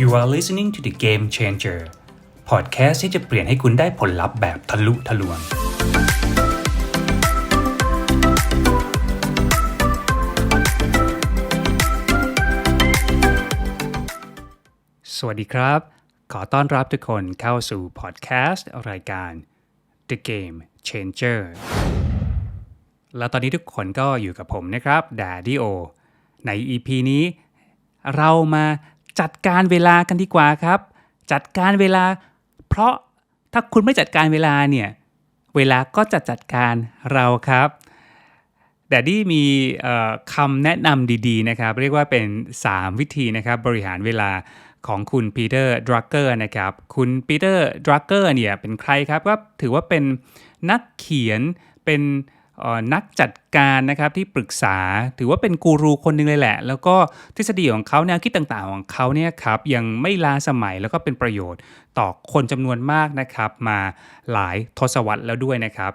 You are listening to the Game Changer podcast ที่จะเปลี่ยนให้คุณได้ผลลัพธ์แบบทะลุทะลวง สวัสดีครับ ขอต้อนรับทุกคนเข้าสู่พอดแคสต์รายการ The Game Changer แล้วตอนนี้ทุกคนก็อยู่กับผมนะครับ Daddy O ใน EP นี้เรามา จัดการเวลากันดีกว่าครับ จัดการเวลา เพราะถ้าคุณไม่จัดการเวลาเนี่ย เวลาก็จะจัดการเราครับแดดดี้มีคำแนะนำดีๆนะครับ เรียกว่าเป็น 3 วิธีนะครับ บริหารเวลาของคุณปีเตอร์ดรักเกอร์นะครับ คุณปีเตอร์ดรักเกอร์เนี่ยเป็นใครครับ ก็ถือว่าเป็นนักเขียนเป็น นักจัดการนะครับที่ปรึกษาถือว่าเป็นกูรูคนหนึ่งเลยแหละ แล้วก็ทฤษฎีของเขาแนวคิดต่างๆของเขาเนี่ยครับยังไม่ล้าสมัยแล้วก็เป็นประโยชน์ต่อคนจำนวนมากนะครับ มาหลายทศวรรษแล้วด้วยนะครับ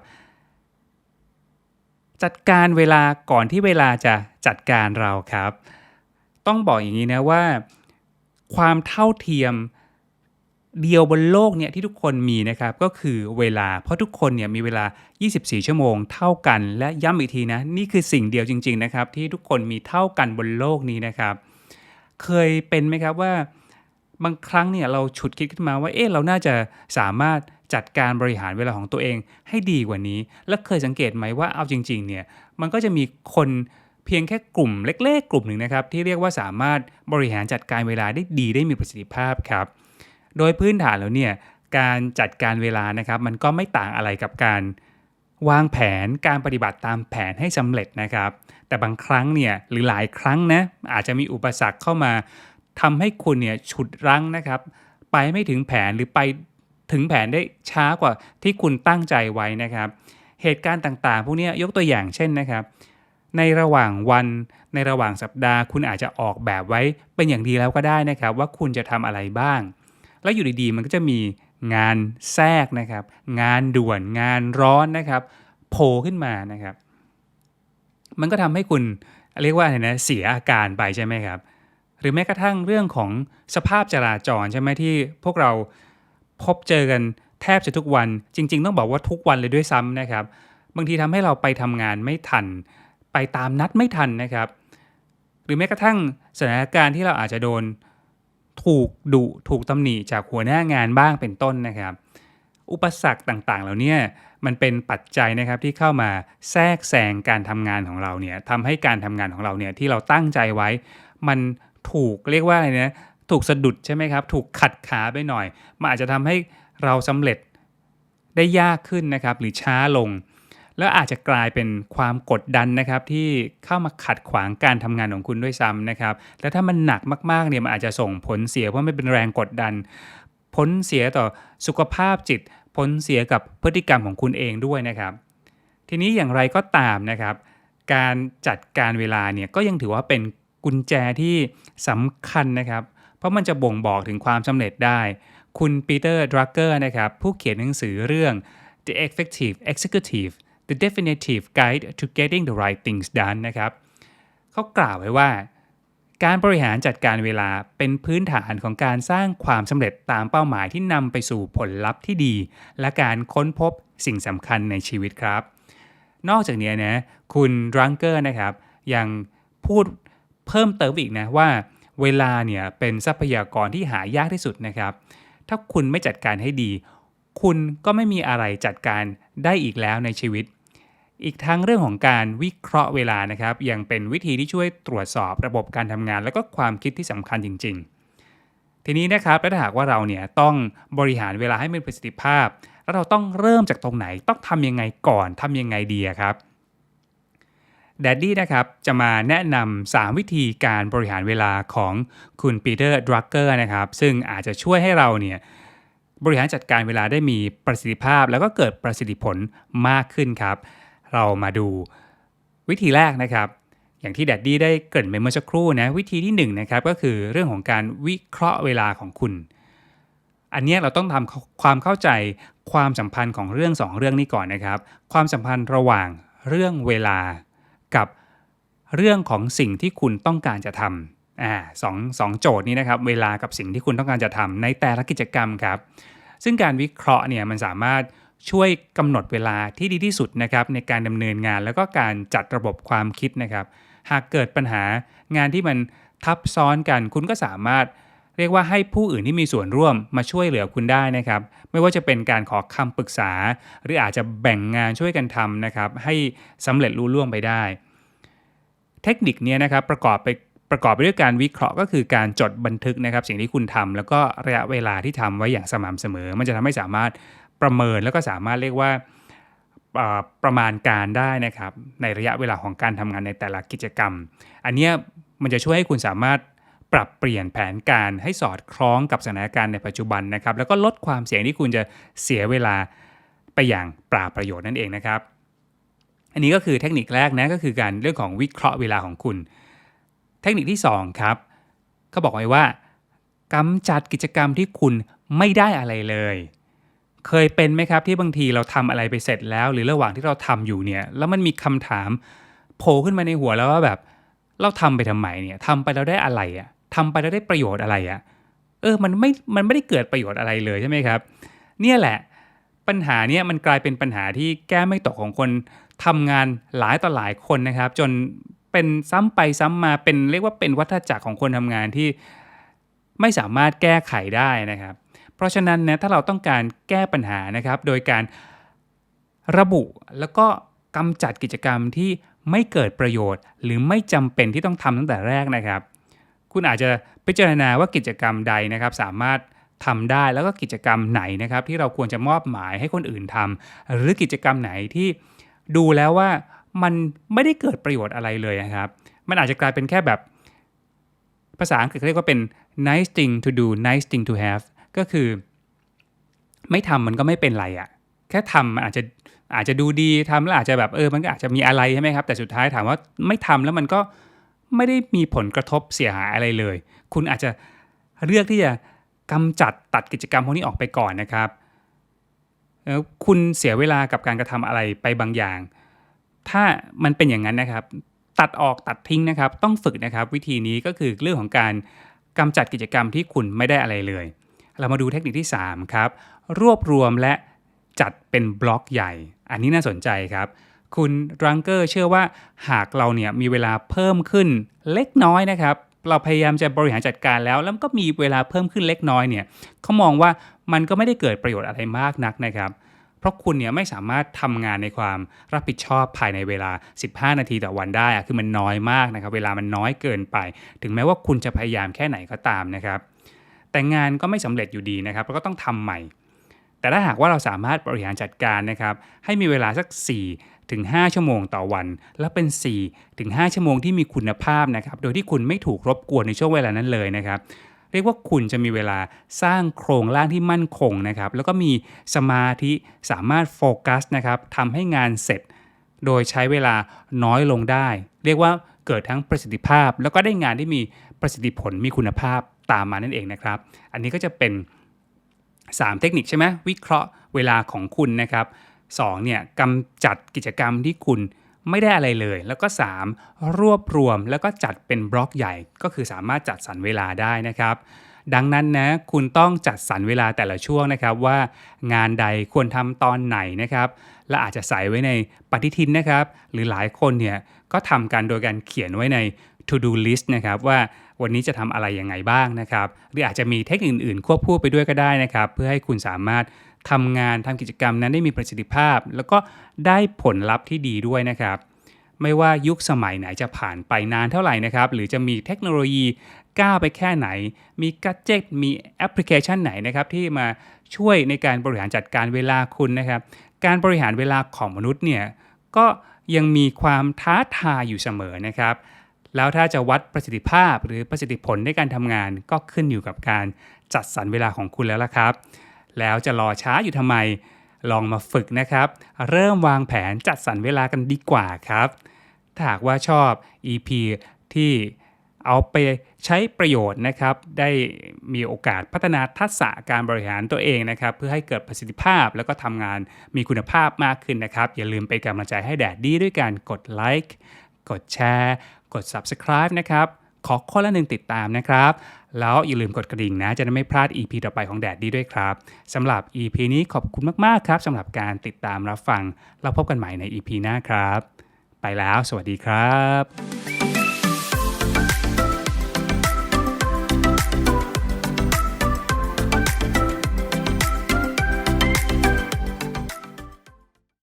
จัดการเวลาก่อนที่เวลาจะจัดการเราครับ ต้องบอกอย่างนี้นะว่า ความเท่าเทียม เดียวบนโลกเนี่ยที่ทุกคนมีนะครับก็คือเวลา เพราะทุกคนเนี่ยมีเวลา 24 ชั่วโมงเท่ากัน และย้ำอีกทีนะนี่คือสิ่งเดียวจริงๆนะครับที่ทุกคนมีเท่ากันบนโลกนี้นะครับ เคยเป็นไหมครับว่าบางครั้งเนี่ยเราฉุดคิดขึ้นมาว่าเอ๊ะเราน่าจะสามารถจัดการบริหารเวลาของตัวเองให้ดีกว่านี้ และเคยสังเกตไหมว่าเอาจริงๆเนี่ยมันก็จะมีคนเพียงแค่กลุ่มเล็ก ๆ กลุ่มหนึ่งนะครับที่เรียกว่าสามารถบริหารจัดการเวลาได้ดีได้มีประสิทธิภาพครับ โดยพื้นฐานแล้วเนี่ยการจัดการเวลานะครับมันก็ไม่ต่างอะไรกับการวางแผนการปฏิบัติตามแผนให้สำเร็จนะครับ แต่บางครั้งเนี่ยหรือหลายครั้งนะอาจจะมีอุปสรรคเข้ามาทำให้คุณเนี่ยฉุดรั้งนะครับ ไปไม่ถึงแผนหรือไปถึงแผนได้ช้ากว่าที่คุณตั้งใจไว้นะครับ เหตุการณ์ต่างๆ พวกนี้ยกตัวอย่างเช่นนะครับ ในระหว่างวันในระหว่างสัปดาห์ คุณอาจจะออกแบบไว้เป็นอย่างดีแล้วก็ได้นะครับ ว่าคุณจะทำอะไรบ้าง แล้วอยู่ดีๆ มันก็จะมีงานแทรกนะครับ งานด่วนงานร้อนนะครับโผล่ขึ้นมานะครับ มันก็ทำให้คุณเรียกว่าอะไรนะเสียอาการไปใช่ไหมครับ หรือแม้กระทั่งเรื่องของสภาพจราจรใช่ไหมที่พวกเราพบเจอกันแทบจะทุกวัน จริง ๆ ต้องบอกว่าทุกวันเลยด้วยซ้ำนะครับ บางทีทำให้เราไปทำงานไม่ทัน ไปตามนัดไม่ทันนะครับ หรือแม้กระทั่งสถานการณ์ที่เราอาจจะโดน ถูกดุถูกตำหนิจากหัวหน้างานบ้างเป็นต้นนะครับ อุปสรรคต่างๆ เหล่านี้มันเป็นปัจจัยนะครับที่เข้ามาแทรกแซงการทำงานของเราเนี่ยทำให้การทำงานของเราเนี่ยที่เราตั้งใจไว้ มันถูกเรียกว่าอะไรนะถูกสะดุดใช่ไหมครับ ถูกขัดขาไปหน่อย มันอาจจะทำให้เราสำเร็จได้ยากขึ้นนะครับ หรือช้าลง แล้วอาจจะกลายเป็นความกดดันนะครับที่เข้ามาขัดขวางการทำงานของคุณด้วยซ้ำนะครับ แล้วถ้ามันหนักมากๆเนี่ยมันอาจจะส่งผลเสียเพราะไม่เป็นแรงกดดัน ผลเสียต่อสุขภาพจิต ผลเสียกับพฤติกรรมของคุณเองด้วยนะครับ ทีนี้อย่างไรก็ตามนะครับ การจัดการเวลาเนี่ยก็ยังถือว่าเป็นกุญแจที่สำคัญนะครับ เพราะมันจะบ่งบอกถึงความสำเร็จได้ คุณปีเตอร์ดรักเกอร์นะครับผู้เขียนหนังสือเรื่อง The Effective Executive The Definitive Guide to Getting the Right Things Done นะครับเขากล่าวไว้ว่า การบริหารจัดการเวลาเป็นพื้นฐานของการสร้างความสำเร็จตามเป้าหมายที่นำไปสู่ผลลัพธ์ที่ดี และการค้นพบสิ่งสำคัญในชีวิตครับ นอกจากนี้นะคุณรังเกอร์นะครับยังพูดเพิ่มเติมอีกนะว่า เวลาเนี่ยเป็นทรัพยากรที่หายากที่สุดนะครับ ถ้าคุณไม่จัดการให้ดี คุณก็ไม่มีอะไรจัดการได้อีกแล้วในชีวิต อีกทั้งเรื่องของการวิเคราะห์เวลานะครับ ยังเป็นวิธีที่ช่วยตรวจสอบระบบการทำงาน แล้วก็ความคิดที่สำคัญจริง ๆ ทีนี้นะครับและถ้าหากว่าเราเนี่ยต้องบริหารเวลาให้มีประสิทธิภาพ แล้วเราต้องเริ่มจากตรงไหนต้องทำยังไงก่อนทำยังไงดีครับแดดดี้นะครับจะมาแนะนำ3วิธีการบริหารเวลาของคุณปีเตอร์ดรักเกอร์นะครับ ซึ่งอาจจะช่วยให้เราเนี่ยบริหารจัดการเวลาได้มีประสิทธิภาพ แล้วก็เกิดประสิทธิผลมากขึ้นครับ เรามาดูวิธีแรกนะครับ อย่างที่แดดดี้ได้เกริ่นไปเมื่อสักครู่นะวิธีที่1นงนะครับก็คือเรื่องของการวิเคราะห์เวลาของคุณ อันนี้เราต้องทำความเข้าใจความสัมพันธ์ของเรื่อง 2 เรื่องนี้ก่อนนะครับ ความสัมพันธ์ระหว่างเรื่องเวลากับเรื่องของสิ่งที่คุณต้องการจะทำอ่าสองสองโจทย์นี้นะครับ เวลากับสิ่งที่คุณต้องการจะทำในแต่ละกิจกรรมครับ ซึ่งการวิเคราะห์เนี่ยมันสามารถ ช่วยกำหนดเวลาที่ดีที่สุดนะครับในการดำเนินงานแล้วก็การจัดระบบความคิดนะครับ หากเกิดปัญหางานที่มันทับซ้อนกันคุณก็สามารถเรียกว่าให้ผู้อื่นที่มีส่วนร่วมมาช่วยเหลือคุณได้นะครับ ไม่ว่าจะเป็นการขอคำปรึกษา หรืออาจจะแบ่งงานช่วยกันทำนะครับ ให้สำเร็จรุ่ล่วงไปได้ เทคนิคนี้นะครับประกอบไปประกอบไปด้วยการวิเคราะห์ก็คือการจดบันทึกนะครับ สิ่งที่คุณทำแล้วก็ระยะเวลาที่ทำไว้อย่างสม่ำเสมอ มันจะทำให้สามารถ ประเมินแล้วก็สามารถเรียกว่าประมาณการได้นะครับในระยะเวลาของการทำงานในแต่ละกิจกรรม อันนี้มันจะช่วยให้คุณสามารถปรับเปลี่ยนแผนการให้สอดคล้องกับสถานการณ์ในปัจจุบันนะครับ แล้วก็ลดความเสี่ยงที่คุณจะเสียเวลาไปอย่างปราประโยชน์นั่นเองนะครับ อันนี้ก็คือเทคนิคแรกนะก็คือการเรื่องของวิเคราะห์เวลาของคุณ เทคนิคที่ 2 ครับเขาบอกไว้ว่ากำจัดกิจกรรมที่คุณไม่ได้อะไรเลย เคยเป็นไหมครับที่บางทีเราทำอะไรไปเสร็จแล้ว หรือระหว่างที่เราทำอยู่เนี่ย แล้วมันมีคำถามโผล่ขึ้นมาในหัวแล้วว่าแบบ เราทำไปทำไมเนี่ยทำไปแล้วได้อะไรอะ่ะทำไปแล้วได้ประโยชน์อะไรอะ่ะเออมันไม่มันไม่ได้เกิดประโยชน์อะไรเลยใช่ไหมครับ เนี่ยแหละปัญหาเนี่ยมันกลายเป็นปัญหาที่แก้ไม่ตกของคนทำงานหลายต่อหลายคนนะครับ จนเป็นซ้ำไปซ้ำมาเป็นเรียกว่าเป็นวัฏจักรของคนทำงานที่ไม่สามารถแก้ไขได้นะครับ เพราะฉะนั้นนะถ้าเราต้องการแก้ปัญหานะครับ โดยการระบุแล้วก็กำจัดกิจกรรมที่ไม่เกิดประโยชน์ หรือไม่จำเป็นที่ต้องทำตั้งแต่แรกนะครับ คุณอาจจะพิจารณาว่ากิจกรรมใดนะครับ สามารถทำได้แล้วก็กิจกรรมไหนนะครับ ที่เราควรจะมอบหมายให้คนอื่นทำหรือกิจกรรมไหนที่ดูแล้วว่ามันไม่ได้เกิดประโยชน์อะไรเลยนะครับ มันอาจจะกลายเป็นแค่แบบ ภาษาอังกฤษเขาเรียกว่าเป็น nice thing to do nice thing to have ก็คือ ไม่ทำมันก็ไม่เป็นไรอะแค่ทำอาจจะอาจจะดูดีทำแล้วอาจจะแบบเออมันก็อาจจะมีอะไรใช่ไหมครับ แต่สุดท้ายถามว่าไม่ทำแล้วมันก็ไม่ได้มีผลกระทบเสียหายอะไรเลย คุณอาจจะเลือกที่จะกำจัดตัดกิจกรรมพวกนี้ออกไปก่อนนะครับแล้วคุณเสียเวลากับการกระทำอะไรไปบางอย่าง ถ้ามันเป็นอย่างนั้นนะครับ ตัดออกตัดทิ้งนะครับ ต้องฝึกนะครับ วิธีนี้ก็คือเรื่องของการกำจัดกิจกรรมที่คุณไม่ได้อะไรเลย เรามาดูเทคนิคที่ 3 ครับ รวบรวมและจัดเป็นบล็อกใหญ่ อันนี้น่าสนใจครับ คุณรังเกอร์เชื่อว่าหากเราเนี่ยมีเวลาเพิ่มขึ้นเล็กน้อยนะครับ เราพยายามจะบริหารจัดการแล้ว แล้วก็มีเวลาเพิ่มขึ้นเล็กน้อยเนี่ยเขามองว่ามันก็ไม่ได้เกิดประโยชน์อะไรมากนักนะครับเพราะคุณเนี่ยไม่สามารถทำงานในความรับผิดชอบภายในเวลา 15 นาทีต่อวันได้อะคือมันน้อยมากนะครับ เวลามันน้อยเกินไป ถึงแม้ว่าคุณจะพยายามแค่ไหนก็ตามนะครับ แต่งานก็ไม่สำเร็จอยู่ดีนะครับแล้วก็ต้องทำใหม่ แต่ถ้าหากว่าเราสามารถบริหารจัดการนะครับให้มีเวลาสัก 4 ถึง 5 ชั่วโมงต่อวัน และเป็น 4 ถึง 5 ชั่วโมงที่มีคุณภาพนะครับโดยที่คุณไม่ถูกรบกวนในช่วงเวลานั้นเลยนะครับเรียกว่าคุณจะมีเวลาสร้างโครงร่างที่มั่นคงนะครับแล้วก็มีสมาธิสามารถโฟกัสนะครับทำให้งานเสร็จ โดยใช้เวลาน้อยลงได้ เรียกว่าเกิดทั้งประสิทธิภาพ แล้วก็ได้งานที่มีประสิทธิผลมีคุณภาพ ตามมานั่นเองนะครับ อันนี้ก็จะเป็น 3 เทคนิคใช่ไหมวิเคราะห์เวลาของคุณนะครับ2เนี่ยกำจัดกิจกรรมที่คุณไม่ได้อะไรเลย แล้วก็ 3 รวบรวมแล้วก็จัดเป็นบล็อกใหญ่ก็คือสามารถจัดสรรเวลาได้นะครับ ดังนั้นนะคุณต้องจัดสรรเวลาแต่ละช่วงนะครับว่างานใดควรทำตอนไหนนะครับ และอาจจะใส่ไว้ในปฏิทินนะครับ หรือหลายคนเนี่ยก็ทำกันโดยการเขียนไว้ใน to do list นะครับว่า วันนี้จะทำอะไรยังไงบ้างนะครับ หรืออาจจะมีเทคนิคอื่นๆ ควบคู่ไปด้วยก็ได้นะครับ เพื่อให้คุณสามารถทำงานทำกิจกรรมนั้นได้มีประสิทธิภาพ แล้วก็ได้ผลลัพธ์ที่ดีด้วยนะครับ ไม่ว่ายุคสมัยไหนจะผ่านไปนานเท่าไหร่นะครับ หรือจะมีเทคโนโลยีก้าวไปแค่ไหน มีกัจเจตมีแอปพลิเคชันไหนนะครับที่มาช่วยในการบริหารจัดการเวลาคุณนะครับ การบริหารเวลาของมนุษย์เนี่ยก็ยังมีความท้าทายอยู่เสมอนะครับ แล้วถ้าจะวัดประสิทธิภาพหรือประสิทธิผลในการทำงานก็ขึ้นอยู่กับการจัดสรรเวลาของคุณแล้วล่ะครับ แล้วจะรอช้าอยู่ทำไม ลองมาฝึกนะครับ เริ่มวางแผนจัดสรรเวลากันดีกว่าครับ ถ้าหากว่าชอบ EP ที่เอาไปใช้ประโยชน์นะครับ ได้มีโอกาสพัฒนาทักษะการบริหารตัวเองนะครับ เพื่อให้เกิดประสิทธิภาพแล้วก็ทำงานมีคุณภาพมากขึ้นนะครับ อย่าลืมเป็นกำลังใจให้แดดดี้ด้วยการกดไลค์กดแชร์ กด Subscribe นะครับ ขอข้อละหนึ่งติดตามนะครับ แล้วอย่าลืมกดกระดิ่งนะ จะได้ไม่พลาด EP ต่อไปของแดดดีด้วยครับสำหรับ EP นี้ขอบคุณมาก ๆ ครับสำหรับการติดตามรับฟัง เราพบกันใหม่ใน EP หน้าครับ ไปแล้ว สวัสดีครับ